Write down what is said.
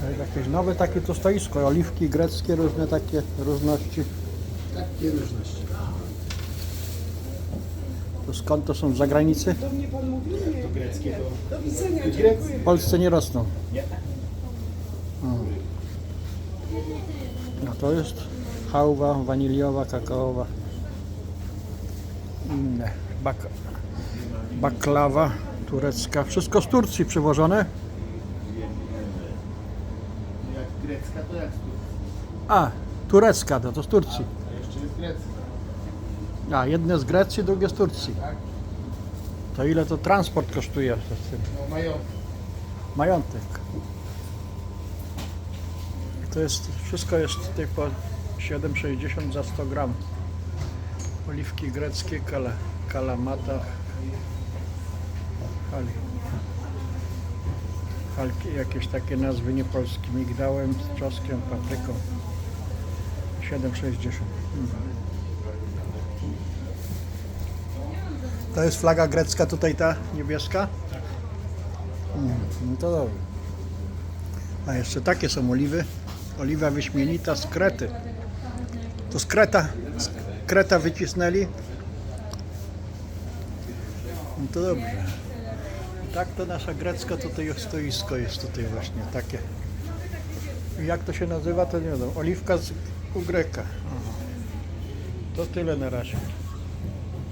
To jest jakieś nowe takie to stoisko, oliwki greckie, różne takie różności. Takie różności. To skąd to są z zagranicy? Do mnie pan mówi? Nie. Do greckiego. Do widzenia, dziękuję. W Polsce nie rosną. Nie. No to jest chałwa waniliowa, kakaowa. Inne. Bak baklawa turecka. Wszystko z Turcji przywożone. Grecka, to jak z Turcji. A, turecka to, to z Turcji. A jeszcze jest grecka. A, jedne z Grecji, drugie z Turcji. Tak? To ile to transport kosztuje? z tym? No mają Majątek. I to jest, wszystko jest tutaj po 7,60 za 100 gram. Oliwki greckie, kala, kalamata, hali. Jakieś takie nazwy niepolskie, migdałem, z czosnkiem, papryką. 7,60. Mhm. To jest flaga grecka tutaj ta niebieska? Mm, no to dobrze. A jeszcze takie są oliwy. Oliwa wyśmienita z Krety. To z Kreta, z Kreta wycisnęli. No to dobrze. Tak to nasza grecka tutaj stoisko jest tutaj właśnie takie. Jak to się nazywa to nie wiadomo. Oliwka z u Greka. To tyle na razie.